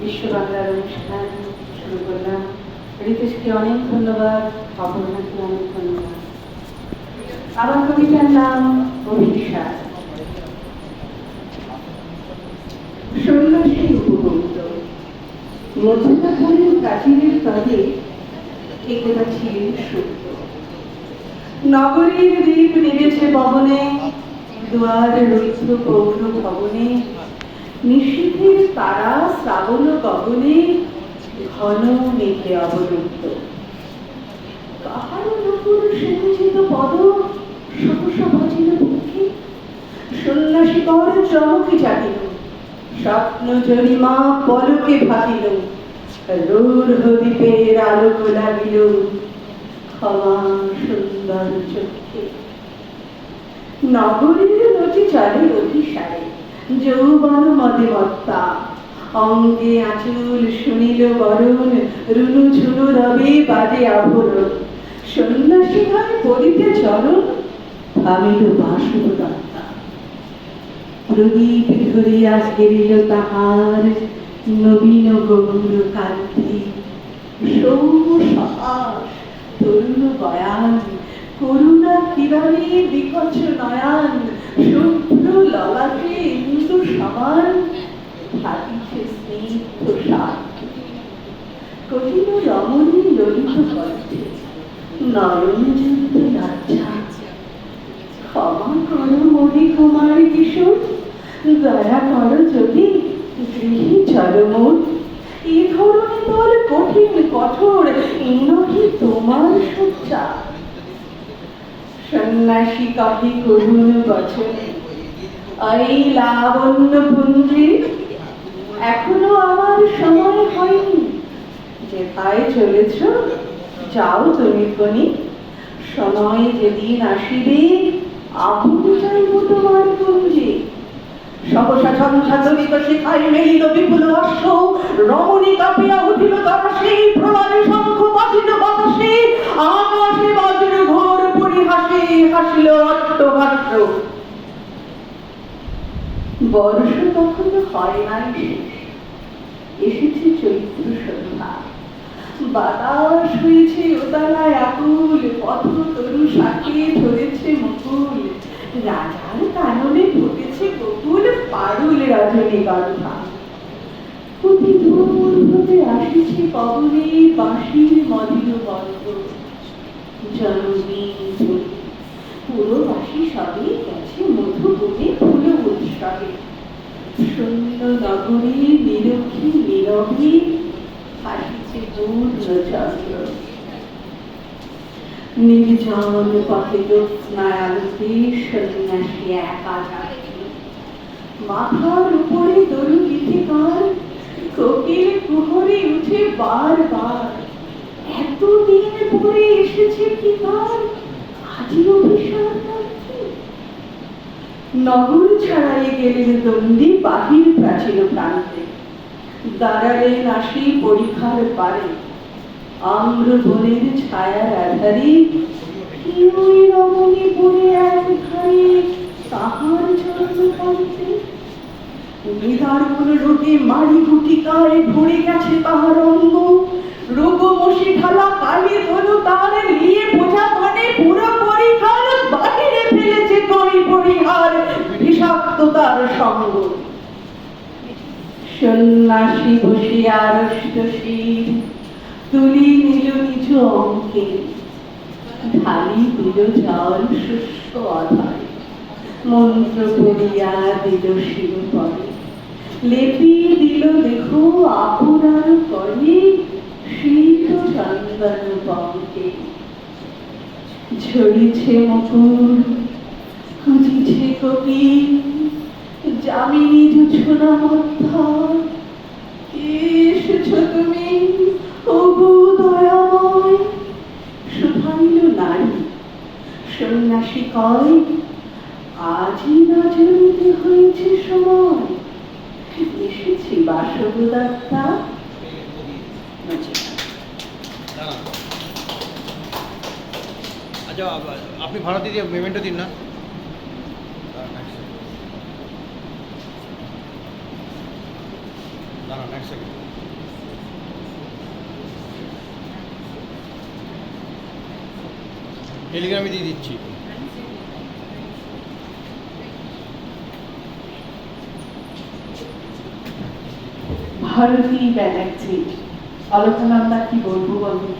বিশ্ব বাংলার অনুষ্ঠান শুরু করলাম। অনেক ধন্যবাদ, অপর্ণাকে অনেক ধন্যবাদ। আমার কবিতার নাম অভিশাপ সন্ন্যাসী ছিলেন সত্য। নগরীর দ্বীপ নেমেছে পবনে দুয়ার রুদ্ধ পৌর ভবনে নিশীথের তারা শ্রাবণ গগনে ঘন মেঘে নকুল সঞ্চিত পদ চমকে জাগিল। স্বপ্ন জরিমা পলকে ভাবিল। রূঢ় দ্বীপের আলোক লাগিল। ক্ষমা সুন্দর চোখে। নগরীর নদী চলে অভিসারে যৌবন অঙ্গে আঁচুল শুনিল বরণ, রুনু ঝুনু রবে বাজে আভরণ সন্ন্যাসী হয় পড়িতে চরণ, ভাবিল বাসুর দত্তা প্রদীপ ধরিয়া ঘেরিল তাহার নবীন গৌর কান্তি। সৌম সহাস তরুণ বয়ান করুণা কিরণে বিকচ নয়ান, শুভ্র ইন্দু সমান থাকিছে স্নিগ্ধ শান্তি কঠিন রমণী ললিত কণ্ঠে নয়ন যুক্ত লাজ্জা ক্ষমা করো মহি কুমার কিশোর, দয়া করো যদি গৃহে চলো এ ধরনের তোর কঠিন, কঠোর, এ তোমার সজ্জা সন্ন্যাসী কহি, করুণ বচনে এই লাবণ্য পুঞ্জি এখনও আমার সময় হয়নি। যেথায় চলেছ, যাও তুমি কোনি সময় যেদিন আসিবে আগুন তোমার কুঞ্জে সহসা ঝঞ্ঝাচরিত শিখায় মেলিল বিপুল অশ্ব রমণী কাঁপিয়া উঠিল তারা সেই প্রলয় শঙ্খ বাজিল বাতাসে। আকাশে বজ্র ঘোর পরিহাসে, হাসিল অট্টহাস্য বর্ষ তখন হয় নাই এসেছে চৈত্র সন্ধ্যা। বাতাস হয়েছে উতালায় আকুল, পথ তরু শাকে ধরেছে মুকুল। রাজার কাননে ফুটেছে বকুল পারুল রজনীগন্ধা অতি দূর হতে আসিছে পবনে বাঁশির মলিন গন্ধ জননী নগরী নিরক্ষী নীরবী হাসিছে পূর্ণচন্দ্র নির্জন পথে সন্ন্যাসী একা মাথার উপরে তরু গীতিকার কোকিল কুহরে উঠে বারবার। এতদিন পরে এসেছে কি তার? অভিশাপ নাকি? নগর ছাড়াইয়ে গেলেন দণ্ডী বাহির প্রাচীন প্রান্তে। দাঁড়ালেন আসি পরীক্ষার পারে। আম্র বনের ছায়ার আধারে কি ওই রমণী ধারে তাহার রোগে মারি গুটিকায় ভরে গেছে তাহার অঙ্গ। রোগ মশি ঢালা কালি তার সন্ন্যাসী বসিয়া রষ্ট শির তুলি নিজ অঙ্কে, ঢালি দিল জল শুষ্ক অধারে মন্ত্র করিয়া দিল শির পরে লেপিয়ে দিল দেখো আপনার করে শীত চন্দন পঙ্কে ঝরিছে মুকুল, খুঁজিছে কপিল যামিনী জুছনা মধ্যর এসেছ তুমি ওগো দয়াময় শুধাইল নারী সন্ন্যাসী কয় আজই না জানতে হয়েছে সময় এসেছি বাসবদত্তা আচ্ছা আপনি ভাড়া দিয়ে পেমেন্টটা দিন না। এক সেকেন্ড টেলিগ্রামে দিয়ে দিচ্ছি। ভারতী ব্যানার্জি আলোচনা আমরা কি বলব বলুন?